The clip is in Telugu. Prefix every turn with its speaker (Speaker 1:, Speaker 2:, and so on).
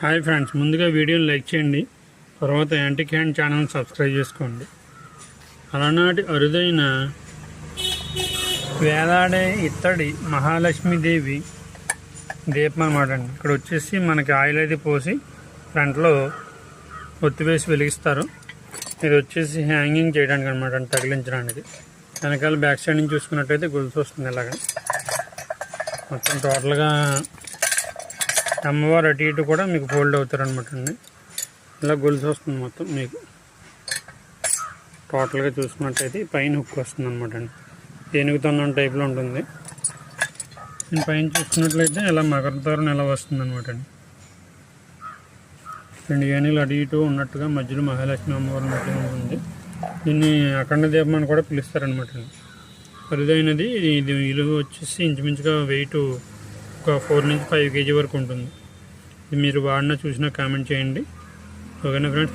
Speaker 1: హాయ్ ఫ్రెండ్స్ ముందుగా వీడియోని లైక్ చేయండి. తర్వాత యాంటీ క్యాన్ ఛానల్ సబ్స్క్రైబ్ చేసుకోండి. అలనాటి అరుదైన వేలాడే ఇత్తడి మహాలక్ష్మీదేవి దీపం అనమాట అండి. ఇక్కడ వచ్చేసి మనకి ఆయిల్ అయితే పోసి ఫ్రంట్లో ఒత్తివేసి వెలిగిస్తారు. ఇది వచ్చేసి హ్యాంగింగ్ చేయడానికి అనమాట అండి తగిలించడానికి. వెనకాల బ్యాక్ సైడ్ నుంచి చూసుకున్నట్టయితే గొలుసు వస్తుంది ఇలాగ. మొత్తం టోటల్గా అమ్మవారు అటు ఇటు కూడా మీకు ఫోల్డ్ అవుతారు అనమాట అండి. ఇలా గొలుసు వస్తుంది మొత్తం మీకు. టోటల్గా చూసుకున్నట్టయితే పైన హుక్ వస్తుంది అనమాట అండి. ఏనుగు టైప్లో ఉంటుంది. నేను పైన చూసుకున్నట్లయితే ఇలా మకర ఎలా ఇలా వస్తుంది అనమాట అండి. రెండు ఏనుగులు అటు ఇటు ఉన్నట్టుగా మధ్యలో మహాలక్ష్మి అమ్మవారు ఉన్నట్టుగా ఉంటుంది. దీన్ని అఖండ దీపం అని కూడా పిలుస్తారనమాట అండి. ఖరీదైనది ఇది విలువ వచ్చేసి ఇంచుమించుగా వెయిట్ ఒక ఫోర్ నుంచి ఫైవ్ కేజీ వరకు ఉంటుంది. ఇది మీరు వాడినా చూసినా కామెంట్ చేయండి. ఓకేనా ఫ్రెండ్స్?